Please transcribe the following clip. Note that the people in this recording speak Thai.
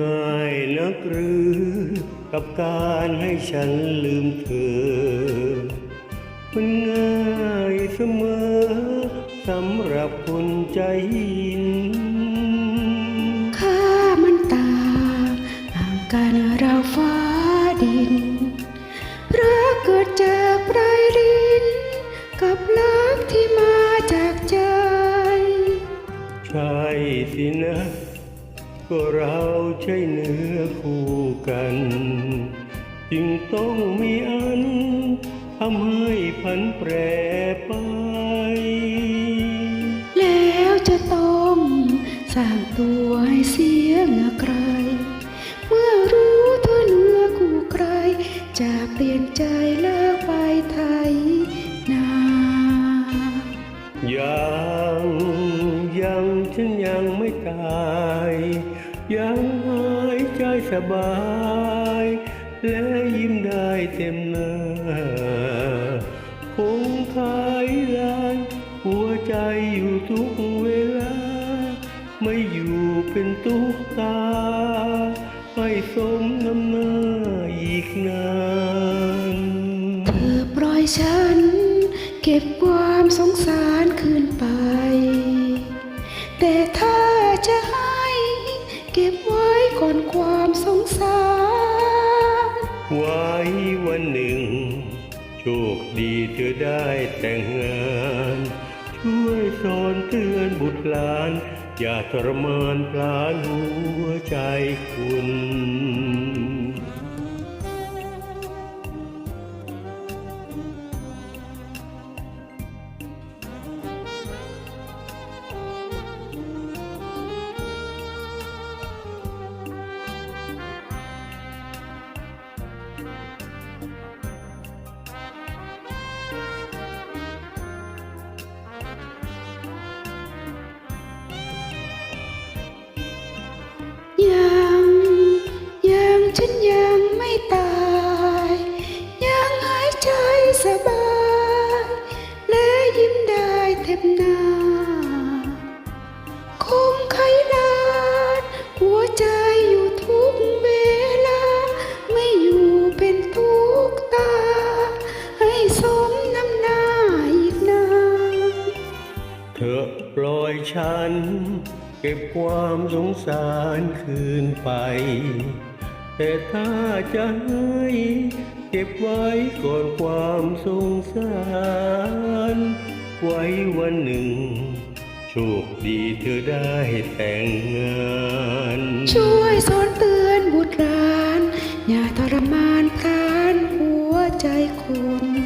ง่ายนักหรือกับการให้ฉันลืมเธอ มันง่ายเสมอสำหรับคนใจหินข้ามันต่างห่างกันเราฟ้าดินรักเกิดจากปลายลิ้นกับรักที่มาจากใจ ใช่สินะ ก็เราใช่เนื้อคู่กัน จึงต้องมีอันทำให้พันแปรไป แล้วจะต้องสร้างตัวให้เสียเหงื่อใคร เมื่อรู้เธอเหนื้อคู่ใคร จะเปลี่ยนใจเลิกไปไทยนายังยังฉันยังไม่ตาย ยังหายใจสบาย และยิ้มได้เต็มหน้าคงขายลานหัวใจอยู่ทุกเวลา ไม่อยู่เป็นตุ๊กตาให้สมน้ำหน้าอีกนานเธอปล่อยฉัน เก็บความสงสารคืนไป แต่ถ้า นความสงสาร ไว้วันหนึ่ง โชคดีเธอได้แต่งงาน ช่วยสอนเตือนบุตรหลาน อย่าทรมานพลานหัวใจคุณ เธอปล่อยฉัน เก็บความสงสารคืนไป แต่ถ้าจะให้เก็บไว้ก่อนความสงสาร ไว้วันหนึ่ง โชคดีเธอได้แต่งงาน ช่วยสอนเตือนบุตรหลาน อย่าทรมานพรานหัวใจคน